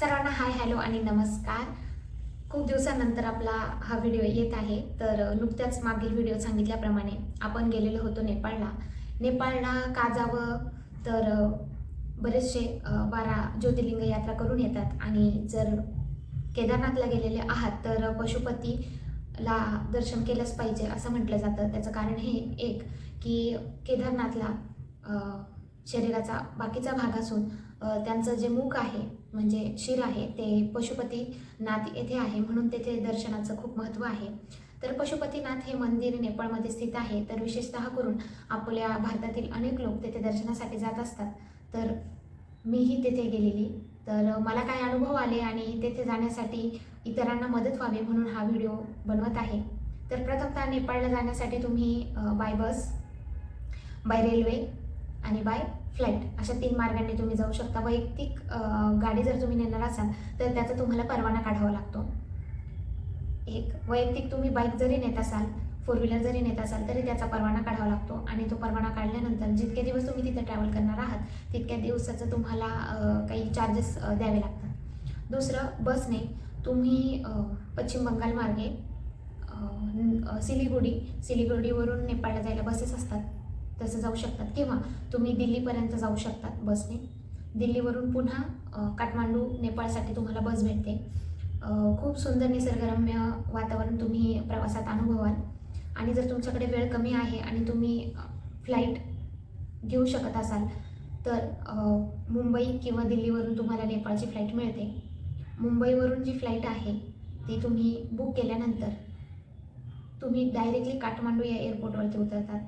सर्वांना hi hello आणि नमस्कार. खूप दिवसानंतर आपला हा व्हिडिओ येत आहे. तर नुकत्याच मागील व्हिडिओ सांगितल्याप्रमाणे आपण गेलेलो होतो नेपाळला. नेपाळला का जावं? तर बरेचसे बारा ज्योतिर्लिंग यात्रा करून येतात. आणि जर केदारनाथला गेलेले आहात तर पशुपतीला दर्शन केलंच पाहिजे असं म्हटलं जातं. त्याचं कारण हे एक की केदारनाथला शरीराचा बाकीचा भाग असून त्यांचं जे मुख आहे म्हणजे शिर आहे ते पशुपतीनाथ येथे आहे म्हणून तेथे दर्शनाचं खूप महत्त्व आहे. तर पशुपतीनाथ हे मंदिर नेपाळमध्ये स्थित आहे. तर विशेषतः करून आपल्या भारतातील अनेक लोक तेथे दर्शनासाठी जात असतात. तर मीही तेथे गेलेली. तर मला काय अनुभव आले आणि तेथे जाण्यासाठी इतरांना मदत व्हावी म्हणून हा व्हिडिओ बनवत आहे. तर प्रथमतः नेपाळला जाण्यासाठी तुम्ही बाय बस बाय रेल्वे आणि बाय फ्लाईट अशा तीन मार्गांनी तुम्ही जाऊ शकता. वैयक्तिक गाडी जर तुम्ही नेणार असाल तर त्याचा तुम्हाला परवाना काढावा लागतो. एक वैयक्तिक तुम्ही बाईक जरी नेत असाल फोर व्हीलर जरी नेत असाल तरी त्याचा परवाना काढावा लागतो. आणि तो परवाना काढल्यानंतर जितके दिवस तुम्ही तिथे ट्रॅव्हल करणार आहात तितक्या दिवसाचं तुम्हाला काही चार्जेस द्यावे लागतात. दुसरं बसने तुम्ही पश्चिम बंगाल मार्गे सिलिगुडी सिलिगुडीवरून नेपाळला जायला बसेस असतात. तसं जाऊ शकतात. किंवा तुम्ही दिल्लीपर्यंत जाऊ शकतात बसने. दिल्लीवरून पुन्हा काठमांडू नेपाळसाठी तुम्हाला बस भेटते. खूप सुंदर निसर्गरम्य वातावरण तुम्ही प्रवासात अनुभवाल. आणि जर तुमच्याकडे वेळ कमी आहे आणि तुम्ही फ्लाईट घेऊ शकत असाल तर मुंबई किंवा दिल्लीवरून तुम्हाला नेपाळची फ्लाईट मिळते. मुंबईवरून जी फ्लाईट आहे ती तुम्ही बुक केल्यानंतर तुम्ही डायरेक्टली काठमांडू या एअरपोर्टवरती उतरतात.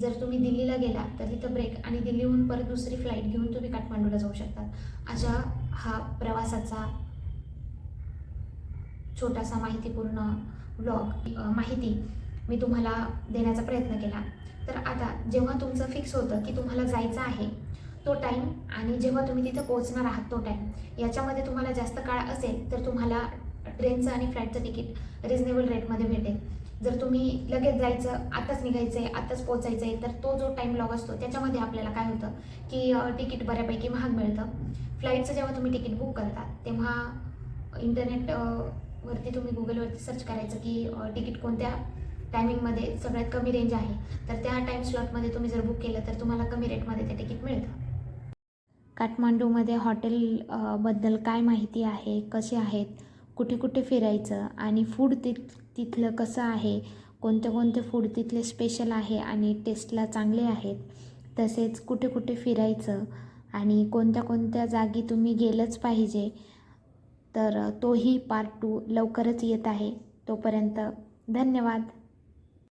जर तुम्ही दिल्लीला गेला तर तिथं ब्रेक आणि दिल्लीहून परत दुसरी फ्लाईट घेऊन तुम्ही काठमांडूला जाऊ शकतात अशा हा प्रवासाचा छोटासा माहितीपूर्ण ब्लॉग माहिती मी तुम्हाला देण्याचा प्रयत्न केला. तर आता जेव्हा तुमचं फिक्स होतं की तुम्हाला जायचं आहे तो टाईम आणि जेव्हा तुम्ही तिथं पोहोचणार आहात तो टाईम याच्यामध्ये तुम्हाला जास्त काळ असेल तर तुम्हाला ट्रेनचं आणि फ्लाईटचं तिकीट रिजनेबल रेटमध्ये भेटेल. जर तुम्ही लगेच जायचं आताच निघायचं आहे आताच पोचायचं आहे तर तो जो टाईम लॉग असतो त्याच्यामध्ये आपल्याला काय होतं की तिकीट बऱ्यापैकी महाग मिळतं. फ्लाईटचं जेव्हा तुम्ही तिकीट बुक करता तेव्हा इंटरनेट वरती तुम्ही गुगलवरती सर्च करायचं की तिकीट कोणत्या टायमिंगमध्ये सगळ्यात कमी रेंज आहे. तर त्या टाईम स्लॉटमध्ये तुम्ही जर बुक केलं तर तुम्हाला कमी रेटमध्ये ते तिकीट मिळतं. काठमांडूमध्ये हॉटेलबद्दल काय माहिती आहे कसे आहेत कुठे कुठे फिरायचं आणि फूड तिथ तिथलं कसं आहे? कोणते कोणते फूड तिथले स्पेशल आहे आणि टेस्टला चांगले आहेत? तसेच कुठे कुठे फिरायचं आणि कोणत्या कोणत्या जागी तुम्ही गेलंच पाहिजे? तर तोही पार्ट टू लवकरच येत आहे. तोपर्यंत धन्यवाद.